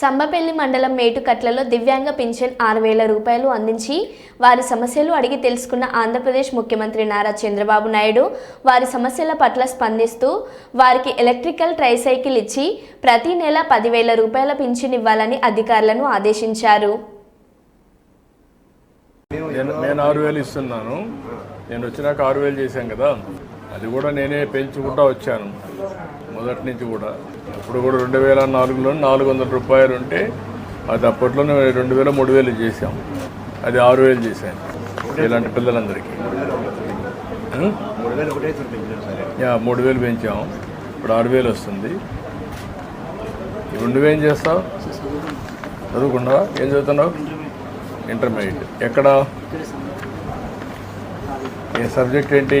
సంబపల్లి మండలం మేటుకట్లలో దివ్యాంగ పింఛన్ ఆరు వేల రూపాయలు అందించి వారి సమస్యలు అడిగి తెలుసుకున్న ఆంధ్రప్రదేశ్ ముఖ్యమంత్రి నారా చంద్రబాబు నాయుడు వారి సమస్యల పట్ల స్పందిస్తూ వారికి ఎలక్ట్రికల్ ట్రైసైకిల్ ఇచ్చి ప్రతి నెల పదివేల రూపాయల పింఛన్ ఇవ్వాలని అధికారులను ఆదేశించారు. నేను ఆరు వేలు ఇస్తున్నాను. నేను వచ్చినాక ఆరు వేలు చేశాను కదా. అది కూడా నేనే పెంచుకుంటా వచ్చాను. మొదటి నుంచి కూడా. ఇప్పుడు కూడా రెండు వేల నాలుగులో నాలుగు వందల రూపాయలు ఉంటే అది అప్పట్లోనే రెండు వేల మూడు వేలు చేశాం. అది ఆరు వేలు చేశాను. ఇలాంటి పిల్లలందరికీ. మూడు వేలు పెంచాం ఇప్పుడు ఆరు వేలు వస్తుంది. ఇప్పుడు నువ్వేం చేస్తావు? చదువుకున్నావా ఏం చదువుతున్నావు? ఇంటర్మీడియట్. ఎక్కడ? ఏ సబ్జెక్ట్ ఏంటి?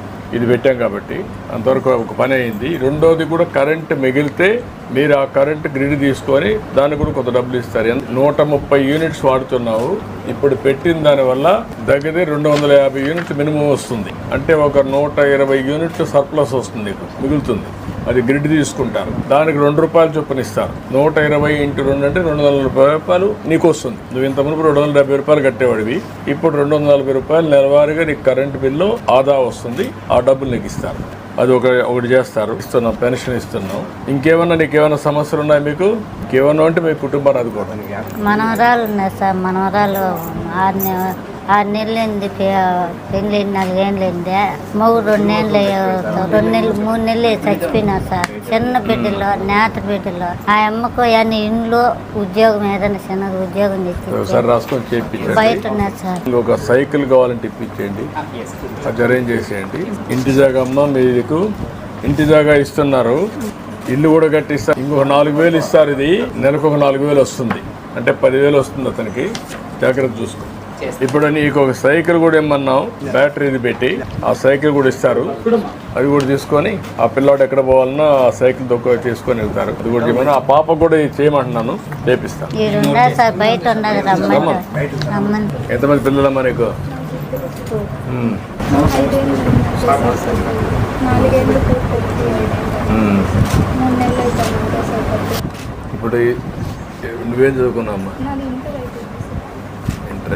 ఇది పెట్టాం కాబట్టి అంతవరకు ఒక పని అయింది. రెండోది కూడా కరెంట్ మిగిలితే మీరు ఆ కరెంట్ గ్రిడ్ తీసుకొని దానికి కూడా కొంత డబ్బులు ఇస్తారు. నూట ముప్పై యూనిట్స్ వాడుతున్నావు. ఇప్పుడు పెట్టిన దానివల్ల దగ్గర రెండు వందల యాభై యూనిట్లు మినిమం వస్తుంది. అంటే ఒక నూట ఇరవై యూనిట్లు సర్ప్లస్ వస్తుంది మిగులుతుంది. అది గ్రిడ్ తీసుకుంటారు. దానికి రెండు రూపాయలు చొప్పున ఇస్తారు. నూట ఇరవై ఇంటూ రెండు అంటే రెండు వందల నలభై రూపాయలు నీకు వస్తుంది. నువ్వు ఇంత మునుపు రెండు వందల డెబ్బై రూపాయలు కట్టేవాడివి. ఇప్పుడు రెండు వందల నలభై రూపాయలు నెలవారీగా నీకు కరెంట్ బిల్లు ఆదా వస్తుంది. ఆ డబ్బులు నీకు ఇస్తారు. అది ఒక ఒకటి చేస్తారు. ఇస్తున్నాం పెన్షన్ ఇస్తున్నాం. ఇంకేమన్నా నీకు ఏమైనా సమస్యలు ఉన్నాయి మీకు? ఇంకేమన్నా అంటే మీ కుటుంబాన్ని అదుకోవడానికి మనవరాలు ఉన్నాయి సార్ మనవరాలు ఆరు ఆరు నెలలైంది పెళ్ళి నాలుగేళ్ళైంది మగ రెండు నెలలు రెండు నెలలు మూడు నెలలు చచ్చిపోయినారు సార్. చిన్న బిడ్డలో నేత బిడ్డలో. ఆ అమ్మకు అన్ని ఇంట్లో ఉద్యోగం ఏదైనా చిన్నది ఉద్యోగం తెచ్చి బయట ఉన్నారు సార్. ఇంకొక సైకిల్ కావాలంటే ఇప్పించేయండి. అది అరేంజ్ చేసేయండి. ఇంటి జాగా అమ్మ మీకు ఇంటి జాగా ఇస్తున్నారు. ఇల్లు కూడా కట్టిస్తారు ఇంకొక నాలుగు వేలు ఇస్తారు ఇది. నెలకు ఒక నాలుగు వేలు వస్తుంది. అంటే పదివేలు వస్తుంది అతనికి. జాగ్రత్త చూసుకో. ఇప్పుడు నీకు ఒక సైకిల్ కూడా ఇమ్మన్నాం బ్యాటరీది పెట్టి. ఆ సైకిల్ కూడా ఇస్తారు. అది కూడా తీసుకొని ఆ పిల్లాడు ఎక్కడ పోవాలన్నా ఆ సైకిల్ తొక్క చేసుకొని వెళ్తారు. అది కూడా చేయమని ఆ పాప కూడా ఇది చేయమంటున్నాను. చేపిస్తాను ఎంతమంది పిల్లలమ్మా నీకు? ఇప్పుడు నువ్వేం అయిపోయింది సార్. ఇంటర్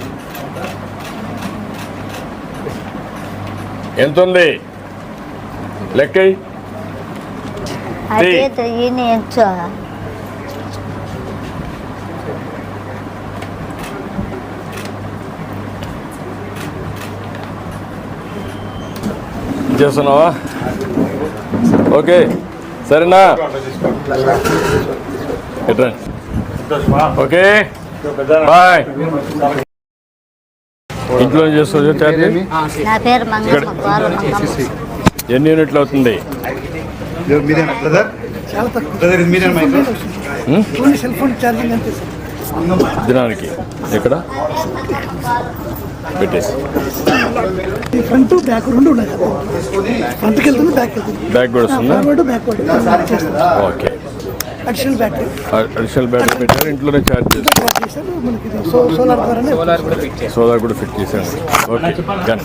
తెలివింది ఎంత ఉంది? లెక్కయి. అదే ఈయన ఎంచో. చేస్తున్నావా? ఓకే సరేనా? Okay bye. ఇంట్లో నా పేరు మంగమ్మ మంగమ్మ. ఎన్ని యూనిట్లు అవుతుంది? మీరేనా బ్రదర్? బ్రదర్ ఇది మీరేనా మైక్? ఉం? ఓన్లీ సెల్ ఫోన్ ఛార్జింగ్ అంతే సార్. దినానికి. ఎక్కడ? పెట్టేసి. ఫ్రంట్ బ్యాక్ రెండు ఉన్నాయి ఫ్రంట్కి వెళ్తుంది బ్యాక్ వెళ్తుంది. బ్యాగ్ కూడా వస్తుందా? Okay. Additional battery additional battery పెట్టారు ఇంట్లోనే ఛార్జ్ చేస్తారు చేశారు. మనకి సోలార్ ద్వారానే సోలార్ కూడా ఫిట్ చేశాను ఓకే డన్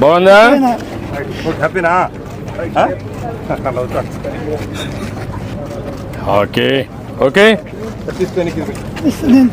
బాగుందా? హ్యాపీనా ఓకే ఓకే నేను